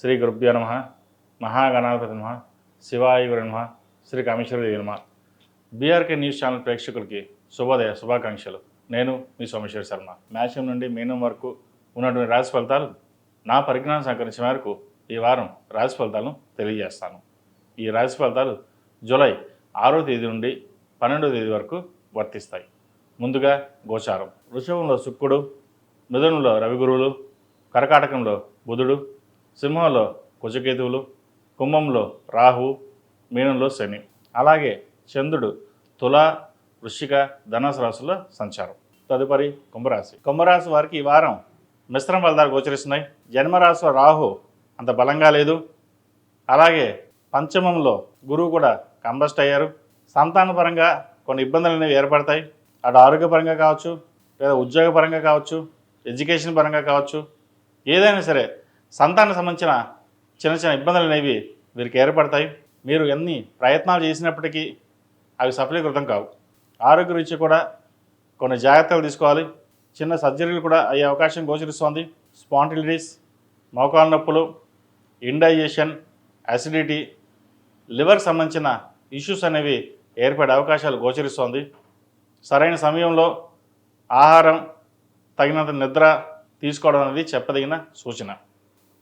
శ్రీ గురుభ్యో నమ. మహాగణాధిపతి నమ. శివాయ గురు నమ. శ్రీ కామేశ్వరదేవి నమ. బీఆర్కే న్యూస్ ఛానల్ ప్రేక్షకులకి శుభోదయ శుభాకాంక్షలు. నేను మీ సోమేశ్వర శర్మ. మేషం నుండి మీనం వరకు ఉన్నటువంటి రాశి ఫలితాలు నా పరిజ్ఞానం సహకరించిన మేరకు ఈ వారం రాశి ఫలితాలను తెలియజేస్తాను. ఈ రాశి ఫలితాలు జూలై ఆరో తేదీ నుండి పన్నెండో తేదీ వరకు వర్తిస్తాయి. ముందుగా గోచారం. వృషభంలో శుక్రుడు మిథునంలో రవిగురువులు కర్కాటకంలో బుధుడు సింహంలో కుజకేతువులు కుంభంలో రాహు మీనంలో శని. అలాగే చంద్రుడు తుల వృశ్చిక ధనుసు రాశుల్లో సంచారం. తదుపరి కుంభరాశి. కుంభరాశి వారికి ఈ వారం మిశ్రమ ఫలితాలు గోచరిస్తున్నాయి. జన్మరాశిలో రాహు అంత బలంగా లేదు. అలాగే పంచమంలో గురువు కూడా కంబస్ట్ అయ్యారు. సంతానపరంగా కొన్ని ఇబ్బందులు అనేవి ఏర్పడతాయి. అటు ఆరోగ్యపరంగా కావచ్చు లేదా ఉద్యోగపరంగా కావచ్చు ఎడ్యుకేషన్ పరంగా కావచ్చు ఏదైనా సరే సంతానం సంబంధించిన చిన్న చిన్న ఇబ్బందులు అనేవి వీరికి ఏర్పడతాయి. మీరు ఎన్ని ప్రయత్నాలు చేసినప్పటికీ అవి సఫలీకృతం కావు. ఆరోగ్య రీత్యా కూడా కొన్ని జాగ్రత్తలు తీసుకోవాలి. చిన్న సర్జరీలు కూడా అయ్యే అవకాశం గోచరిస్తోంది. స్పాంటిలిటీస్ మోకాలు నొప్పులు ఇండైజేషన్ అసిడిటీ లివర్ సంబంధించిన ఇష్యూస్ అనేవి ఏర్పడే అవకాశాలు గోచరిస్తోంది. సరైన సమయంలో ఆహారం తగినంత నిద్ర తీసుకోవడం అనేది చెప్పదగిన సూచన.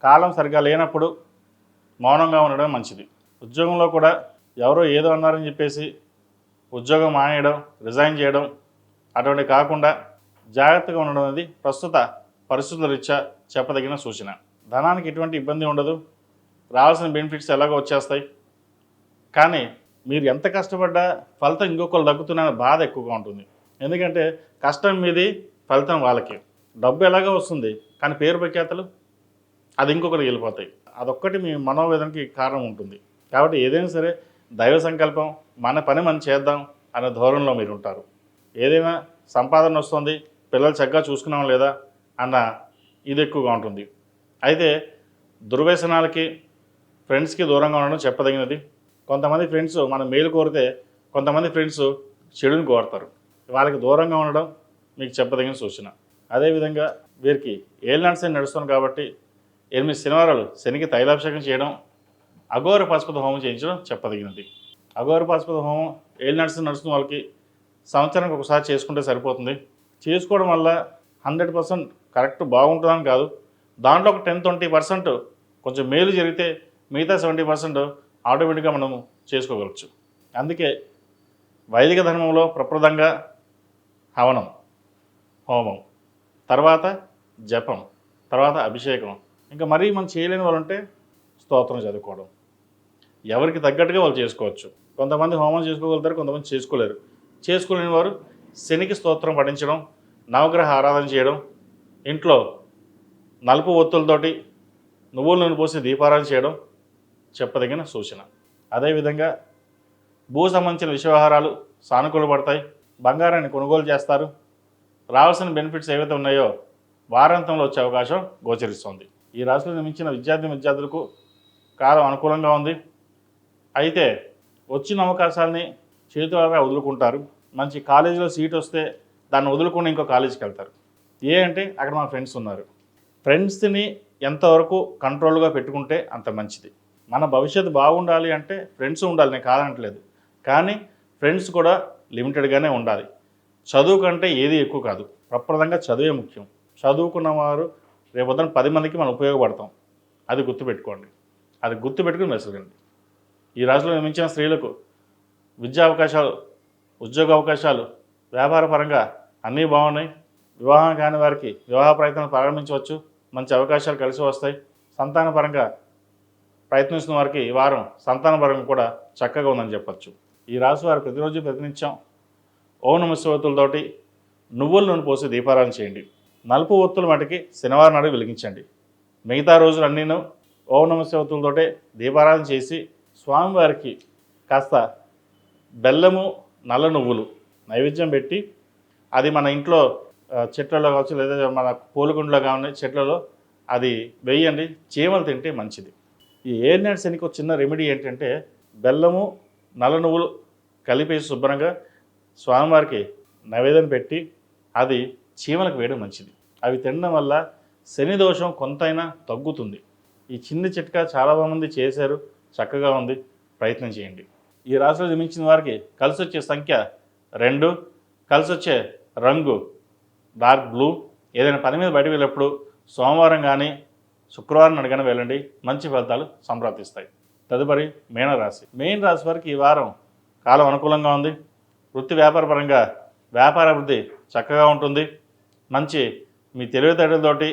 కాలం సరిగా లేనప్పుడు మౌనంగా ఉండడం మంచిది. ఉద్యోగంలో కూడా ఎవరో ఏదో అన్నారని చెప్పేసి ఉద్యోగం మానేయడం రిజైన్ చేయడం అటువంటి కాకుండా జాగ్రత్తగా ఉండడం అనేది ప్రస్తుత పరిస్థితుల రీత్యా చెప్పదగిన సూచన. ధనానికి ఎటువంటి ఇబ్బంది ఉండదు. రావాల్సిన బెనిఫిట్స్ ఎలాగో వచ్చేస్తాయి. కానీ మీరు ఎంత కష్టపడ్డా ఫలితం ఇంకొకరు దక్కుతున్న బాధ ఎక్కువగా ఉంటుంది. ఎందుకంటే కష్టం మీది ఫలితం వాళ్ళకి. డబ్బు ఎలాగో వస్తుంది. కానీ పేరు ప్రఖ్యాతలు అది ఇంకొకరికి వెళ్ళిపోతాయి. అదొక్కటి మీ మనోవేదనకి కారణం ఉంటుంది. కాబట్టి ఏదైనా సరే దైవ సంకల్పం మన పని మనం చేద్దాం అనే ధోరణిలో మీరు ఉంటారు. ఏదైనా సంపాదన వస్తుంది పిల్లలు చక్కగా చూసుకున్నాం లేదా అన్న ఇది ఎక్కువగా ఉంటుంది. అయితే దుర్వ్యసనాలకి ఫ్రెండ్స్కి దూరంగా ఉండడం చెప్పదగినది. కొంతమంది ఫ్రెండ్స్ మనం మేలు కోరితే కొంతమంది ఫ్రెండ్స్ చెడుని కోరుతారు. వాళ్ళకి దూరంగా ఉండడం మీకు చెప్పదగిన సూచన. అదేవిధంగా వీరికి ఏలినాటి శని నడుస్తుంది కాబట్టి ఎనిమిది శనివారాలు శనికి తైలాభిషేకం చేయడం అఘోర పశుపతి హోమం చేయించడం చెప్పదగినది. అఘోర పశుపతి హోమం ఏళ్ళు శని నడుస్తున్న వాళ్ళకి సంవత్సరానికి ఒకసారి చేసుకుంటే సరిపోతుంది. చేసుకోవడం వల్ల హండ్రెడ్ పర్సెంట్ కరెక్ట్ బాగుంటుందని కాదు. దాంట్లో ఒక టెన్ ట్వంటీ పర్సెంట్ కొంచెం మేలు జరిగితే మిగతా సెవెంటీ పర్సెంట్ ఆటోమేటిక్గా మనము చేసుకోగలచ్చు. అందుకే వైదిక ధర్మంలో ప్రప్రదంగా హవనం హోమం తర్వాత జపం తర్వాత అభిషేకం ఇంకా మరీ మనం చేయలేని వాళ్ళు ఉంటే స్తోత్రం చదువుకోవడం. ఎవరికి తగ్గట్టుగా వాళ్ళు చేసుకోవచ్చు. కొంతమంది హోమం చేసుకోగలుగుతారు కొంతమంది చేసుకోలేరు. చేసుకోలేని వారు శనికి స్తోత్రం పఠించడం నవగ్రహ ఆరాధన చేయడం ఇంట్లో నలుపు ఒత్తులతోటి నువ్వుల నూనె పోసి దీపారాధన చేయడం చెప్పదగిన సూచన. అదేవిధంగా భూ సంబంధించిన విషవ్యవహారాలు సానుకూల పడతాయి బంగారాన్ని కొనుగోలు చేస్తారు. రావాల్సిన బెనిఫిట్స్ ఏవైతే ఉన్నాయో వారాంతంలో వచ్చే అవకాశం గోచరిస్తుంది. ఈ రాశిలో నిర్మించిన విద్యార్థి విద్యార్థులకు కాలం అనుకూలంగా ఉంది. అయితే వచ్చిన అవకాశాలని చేతులారా వదులుకుంటారు. మంచి కాలేజీలో సీట్ వస్తే దాన్ని వదులుకుని ఇంకో కాలేజీకి వెళ్తారు. ఏ అంటే అక్కడ మా ఫ్రెండ్స్ ఉన్నారు. ఫ్రెండ్స్ని ఎంతవరకు కంట్రోల్గా పెట్టుకుంటే అంత మంచిది. మన భవిష్యత్తు బాగుండాలి అంటే ఫ్రెండ్స్ ఉండాలి నేను కాదనట్లేదు. కానీ ఫ్రెండ్స్ కూడా లిమిటెడ్గానే ఉండాలి. చదువు కంటే ఏది ఎక్కువ కాదు. ప్రప్రదంగా చదువే ముఖ్యం. చదువుకున్న వారు రేపొద్దున పది మందికి మనం ఉపయోగపడతాం. అది గుర్తుపెట్టుకోండి. అది గుర్తుపెట్టుకుని మెసగండి ఈ రాశిలో నిర్మించిన స్త్రీలకు విద్యా అవకాశాలు ఉద్యోగ అవకాశాలు వ్యాపార పరంగా అన్నీ బాగున్నాయి. వివాహం కాని వారికి వివాహ ప్రయత్నాలు ప్రారంభించవచ్చు. మంచి అవకాశాలు కలిసి వస్తాయి. సంతాన పరంగా ప్రయత్నిస్తున్న వారికి ఈ వారం సంతాన పరంగా కూడా చక్కగా ఉందని చెప్పచ్చు. ఈ రాశి వారు ప్రతిరోజు ప్రతినిత్యం ఓం నమ శివతులతోటి నువ్వుల నూనె పోసి దీపారాధన చేయండి. నలుపు ఒత్తుల మటుకి శనివారం నాడు వెలిగించండి. మిగతా రోజులు అన్నీను ఓం నమ శివతులతోటే దీపారాధన చేసి స్వామివారికి కాస్త బెల్లము నల్ల నువ్వులు నైవేద్యం పెట్టి అది మన ఇంట్లో చెట్లలో కావచ్చు లేదా మన పూలగుండలో కానీ చెట్లలో అది వేయండి. చీమలు తింటే మంచిది. ఈ ఎయిర్ నైట్ శనికి ఒక చిన్న రెమెడీ ఏంటంటే బెల్లము నల్ల నువ్వులు కలిపేసి శుభ్రంగా స్వామివారికి నైవేద్యం పెట్టి అది చీమలకు వేయడం మంచిది. అవి తినడం వల్ల శని దోషం కొంతైనా తగ్గుతుంది. ఈ చిన్న చిట్కా చాలామంది చేశారు చక్కగా ఉంది ప్రయత్నం చేయండి. ఈ రాశిలో జమించిన వారికి కలిసి వచ్చే సంఖ్య రెండు కలిసి వచ్చే రంగు డార్క్ బ్లూ ఏదైనా పని మీద బయటకు వెళ్ళినప్పుడు సోమవారం కానీ శుక్రవారం అడగని వెళ్ళండి మంచి ఫలితాలు సంప్రాప్తిస్తాయి. తదుపరి మీనరాశి మెయిన్ రాశి వారికి ఈ వారం కాలం అనుకూలంగా ఉంది. వృత్తి వ్యాపార పరంగా వ్యాపార అభివృద్ధి చక్కగా ఉంటుంది. మంచి మీ తెలివితేటలతోటి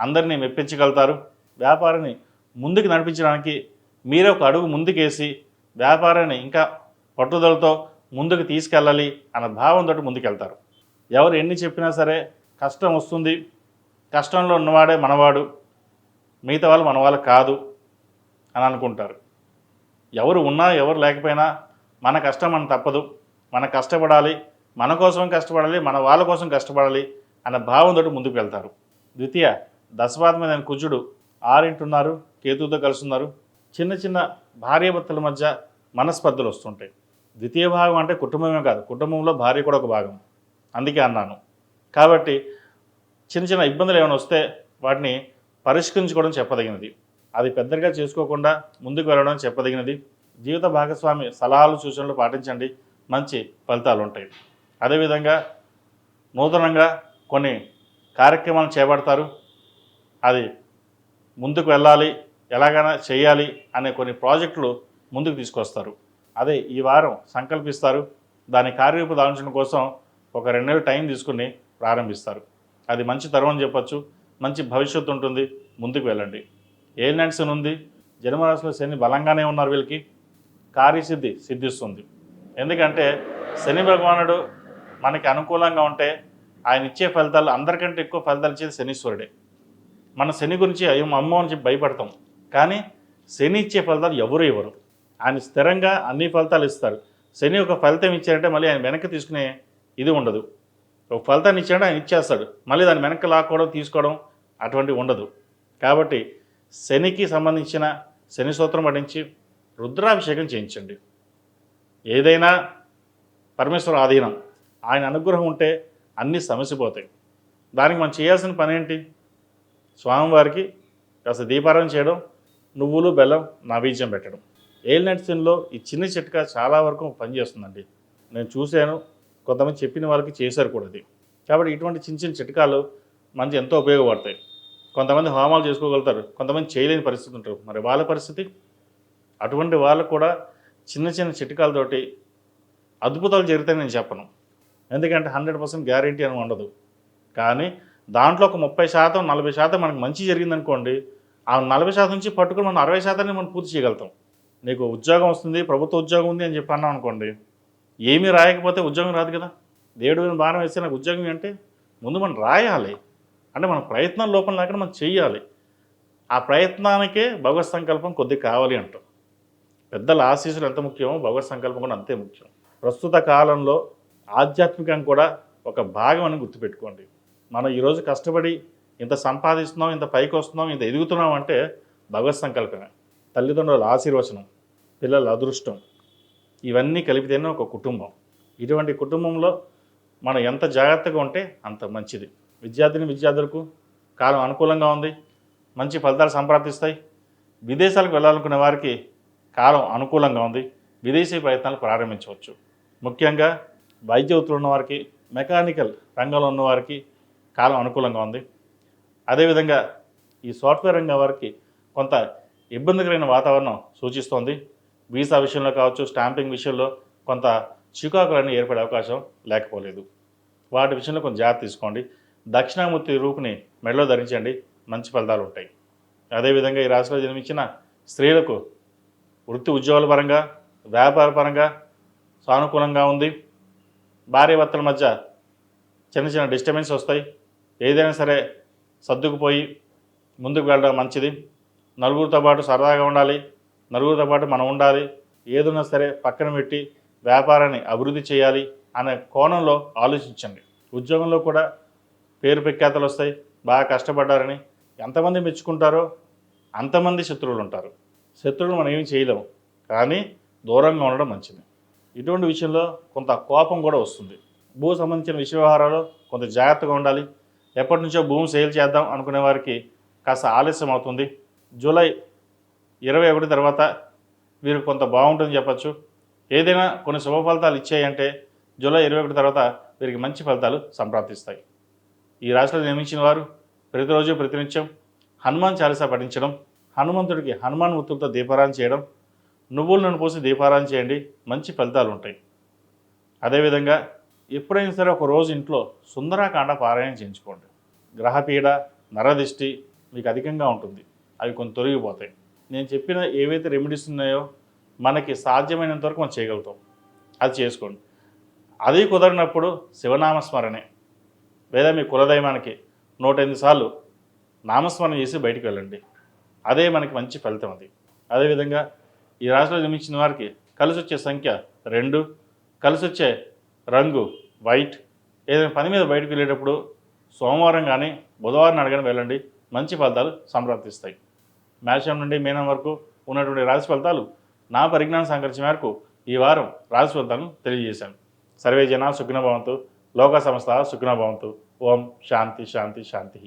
అందరినీ మెప్పించగలుగుతారు. వ్యాపారాన్ని ముందుకు నడిపించడానికి మీరే ఒక అడుగు ముందుకేసి వ్యాపారాన్ని ఇంకా పట్టుదలతో ముందుకు తీసుకెళ్ళాలి అన్న భావంతో ముందుకెళ్తారు. ఎవరు ఎన్ని చెప్పినా సరే కష్టం వస్తుంది. కష్టంలో ఉన్నవాడే మనవాడు మిగతా వాళ్ళు మన వాళ్ళు కాదు అని అనుకుంటారు. ఎవరు ఉన్నా ఎవరు లేకపోయినా మన కష్టం మనం తప్పదు. మనం కష్టపడాలి మన కోసం కష్టపడాలి మన వాళ్ళ కోసం కష్టపడాలి అన్న భావంతో ముందుకు వెళ్తారు. ద్వితీయ దశవాదమైన కుజుడు ఆరింటున్నారు కేతువుతో కలిసి ఉన్నారు చిన్న చిన్న భార్యాభర్తల మధ్య మనస్పర్ధలు వస్తుంటాయి. ద్వితీయ భాగం అంటే కుటుంబమే కాదు కుటుంబంలో భార్య కూడా ఒక భాగం. అందుకే అన్నాను. కాబట్టి చిన్న చిన్న ఇబ్బందులు ఏమైనా వస్తే వాటిని పరిష్కరించుకోవడం చెప్పదగినది. అది పెద్దగా చేసుకోకుండా ముందుకు వెళ్ళడం చెప్పదగినది. జీవిత భాగస్వామి సలహాలు సూచనలు పాటించండి. మంచి ఫలితాలు ఉంటాయి అదేవిధంగా నూతనంగా కొన్ని కార్యక్రమాలు చేపడతారు. అది ముందుకు వెళ్ళాలి ఎలాగైనా చేయాలి అనే కొన్ని ప్రాజెక్టులు ముందుకు తీసుకొస్తారు. అదే ఈ వారం సంకల్పిస్తారు. దాని కార్యరూపు దాల్చడం కోసం ఒక రెండు నెలలు టైం తీసుకుని ప్రారంభిస్తారు. అది మంచి తరం అని మంచి భవిష్యత్తు ఉంటుంది ముందుకు వెళ్ళండి. ఏలినట్స్ ఉంది? జన్మరాశిలో శని బలంగానే ఉన్నారు వీళ్ళకి కార్యసిద్ధి సిద్ధిస్తుంది. ఎందుకంటే శని భగవానుడు మనకి అనుకూలంగా ఉంటే ఆయన ఇచ్చే ఫలితాలు అందరికంటే ఎక్కువ ఫలితాలు ఇచ్చేది శనీశ్వరుడే. మన శని గురించి అయ్యో అమ్మో అని చెప్పి భయపడతాం. కానీ శని ఇచ్చే ఫలితాలు ఎవరు ఇవ్వరు. ఆయన స్థిరంగా అన్ని ఫలితాలు ఇస్తారు. శని ఒక ఫలితం ఇచ్చారంటే మళ్ళీ ఆయన వెనక్కి తీసుకునే ఇది ఉండదు. ఒక ఫలితాన్ని ఇచ్చాడంటే ఆయన ఇచ్చేస్తాడు. మళ్ళీ దాన్ని వెనక్కి లాక్కోవడం తీసుకోవడం అటువంటి ఉండదు. కాబట్టి శనికి సంబంధించిన శని సూత్రం పఠించి రుద్రాభిషేకం చేయించండి. ఏదైనా పరమేశ్వర ఆధీనం. ఆయన అనుగ్రహం ఉంటే అన్నీ సమసిపోతాయి. దానికి మనం చేయాల్సిన పని ఏంటి స్వామివారికి కాస్త దీపారాధన చేయడం నువ్వులు బెల్లం నైవేద్యం పెట్టడం. ఎయిల్ ఏలినట్సిన్లో ఈ చిన్న చిట్కా చాలా వరకు పనిచేస్తుందండి నేను చూశాను కొంతమంది చెప్పిన వాళ్ళకి చేశారు కూడా అది. కాబట్టి ఇటువంటి చిన్న చిన్న చిట్కాలు మంచి ఎంతో ఉపయోగపడతాయి. కొంతమంది హోమాలు చేసుకోగలుగుతారు కొంతమంది చేయలేని పరిస్థితి ఉంటారు మరి వాళ్ళ పరిస్థితి? అటువంటి వాళ్ళకు కూడా చిన్న చిన్న చిట్కాలతోటి అద్భుతాలు జరుగుతాయని నేను చెప్పను. ఎందుకంటే హండ్రెడ్ పర్సెంట్ గ్యారంటీ అని ఉండదు. కానీ దాంట్లో ఒక ముప్పై శాతం నలభై శాతం మనకు మంచి జరిగిందనుకోండి ఆ నలభై శాతం నుంచి పట్టుకుని మనం అరవై శాతాన్ని మనం పూర్తి చేయగలుగుతాం. నీకు ఉద్యోగం వస్తుంది ప్రభుత్వ ఉద్యోగం ఉంది అని చెప్పి అన్నాం అనుకోండి ఏమీ రాయకపోతే ఉద్యోగం రాదు కదా. దేవుడు మీద భారం వేస్తే నాకు ఉద్యోగం అంటే ముందు మనం రాయాలి. అంటే మన ప్రయత్నం లోపం లేకుండా మనం చెయ్యాలి. ఆ ప్రయత్నానికే భగవత్ సంకల్పం కొద్దిగా కావాలి అంటాం. పెద్దల ఆశీస్సులు ఎంత ముఖ్యమో భగవత్ సంకల్పం కూడా అంతే ముఖ్యం. ప్రస్తుత కాలంలో ఆధ్యాత్మికం కూడా ఒక భాగం అని గుర్తుపెట్టుకోండి. మనం ఈరోజు కష్టపడి ఇంత సంపాదిస్తున్నాం ఇంత పైకి వస్తున్నాం ఇంత ఎదుగుతున్నాం అంటే భగవత్ సంకల్పమే. తల్లిదండ్రుల ఆశీర్వచనం పిల్లల అదృష్టం ఇవన్నీ కలిపితేనే ఒక కుటుంబం. ఇటువంటి కుటుంబంలో మనం ఎంత జాగ్రత్తగా ఉంటే అంత మంచిది. విద్యార్థిని విద్యార్థులకు కాలం అనుకూలంగా ఉంది మంచి ఫలితాలు సంప్రాప్తిస్తాయి విదేశాలకు వెళ్ళాలనుకునే వారికి కాలం అనుకూలంగా ఉంది విదేశీ ప్రయత్నాలు ప్రారంభించవచ్చు. ముఖ్యంగా వైద్య వృత్తులు ఉన్నవారికి మెకానికల్ రంగంలో ఉన్నవారికి కాలం అనుకూలంగా ఉంది. అదేవిధంగా ఈ సాఫ్ట్వేర్ రంగం వారికి కొంత ఇబ్బందికరమైన వాతావరణం సూచిస్తోంది. వీసా విషయంలో కావచ్చు స్టాంపింగ్ విషయంలో కొంత చికాకులన్నీ ఏర్పడే అవకాశం లేకపోలేదు. వాటి విషయంలో కొంచెం జాగ్రత్త తీసుకోండి. దక్షిణామూర్తి రూపుని మెడలో ధరించండి. మంచి ఫలితాలు ఉంటాయి. అదేవిధంగా ఈ రాశిలో జన్మించిన స్త్రీలకు వృత్తి ఉద్యోగాల పరంగా వ్యాపార పరంగా సానుకూలంగా ఉంది. భార్యాభర్తల మధ్య చిన్న చిన్న డిస్టర్బెన్స్ వస్తాయి. ఏదైనా సరే సర్దుకుపోయి ముందుకు వెళ్ళడం మంచిది. నలుగురితో పాటు సరదాగా ఉండాలి. నలుగురితో పాటు మనం ఉండాలి. ఏదున్నా సరే పక్కన పెట్టి వ్యాపారాన్ని అభివృద్ధి చేయాలి అనే కోణంలో ఆలోచించండి. ఉద్యోగంలో కూడా పేరు ప్రఖ్యాతలు వస్తాయి. బాగా కష్టపడ్డారని ఎంతమంది మెచ్చుకుంటారో అంతమంది శత్రువులు ఉంటారు. శత్రువులు మనం ఏమి చేయలేము. కానీ దూరంగా ఉండడం మంచిది. ఇటువంటి విషయంలో కొంత కోపం కూడా వస్తుంది. భూ సంబంధించిన విషయ వ్యవహారాలు కొంత జాగ్రత్తగా ఉండాలి. ఎప్పటి నుంచో భూమి సేల్ చేద్దాం అనుకునే వారికి కాస్త ఆలస్యం అవుతుంది. జూలై ఇరవై ఒకటి తర్వాత వీరు కొంత బాగుంటుంది చెప్పచ్చు. ఏదైనా కొన్ని శుభ ఫలితాలు ఇచ్చాయంటే జూలై ఇరవై ఒకటి తర్వాత వీరికి మంచి ఫలితాలు సంప్రాప్తిస్తాయి. ఈ రాశిలో నిర్మించిన వారు ప్రతిరోజు ప్రతినిత్యం హనుమాన్ చాలీసా పఠించడం హనుమంతుడికి హనుమాన్ ముత్తులతో దీపారాన్ని చేయడం నువ్వుల నూనె పోసి దీపారాధన చేయండి. మంచి ఫలితాలు ఉంటాయి. అదేవిధంగా ఎప్పుడైనా సరే ఒక రోజు ఇంట్లో సుందరాకాండ పారాయణ చేయించుకోండి. గ్రహపీడ నరదిష్టి మీకు అధికంగా ఉంటుంది. అవి కొంత తొలగిపోతాయి. నేను చెప్పిన ఏవైతే రెమెడీస్ ఉన్నాయో మనకి సాధ్యమైనంత వరకు మనం చేయగలుగుతాం. అది చేసుకోండి. అది కుదరినప్పుడు శివనామస్మరణే. లేదా మీ కులదైవానికి నూట ఎనిమిది సార్లు నామస్మరణ చేసి బయటికి వెళ్ళండి. అదే మనకి మంచి ఫలితం అది. అదేవిధంగా ఈ రాశిలో జన్మించిన వారికి కలిసి వచ్చే సంఖ్య రెండు కలిసి వచ్చే రంగు వైట్. ఏదైనా పని మీద బయటకు వెళ్ళేటప్పుడు సోమవారం కానీ బుధవారం నాడు కానీ వెళ్ళండి. మంచి ఫలితాలు సంప్రాప్తిస్తాయి. మేషం నుండి మీనం వరకు ఉన్నటువంటి రాశి ఫలితాలు నా పరిజ్ఞాన సంకరించిన మేరకు ఈ వారం రాశి ఫలితాలను తెలియజేశాను. సర్వే జన సుఖినభవంతు లోక సంస్థ సుఖినభవంతు ఓం శాంతి శాంతి శాంతి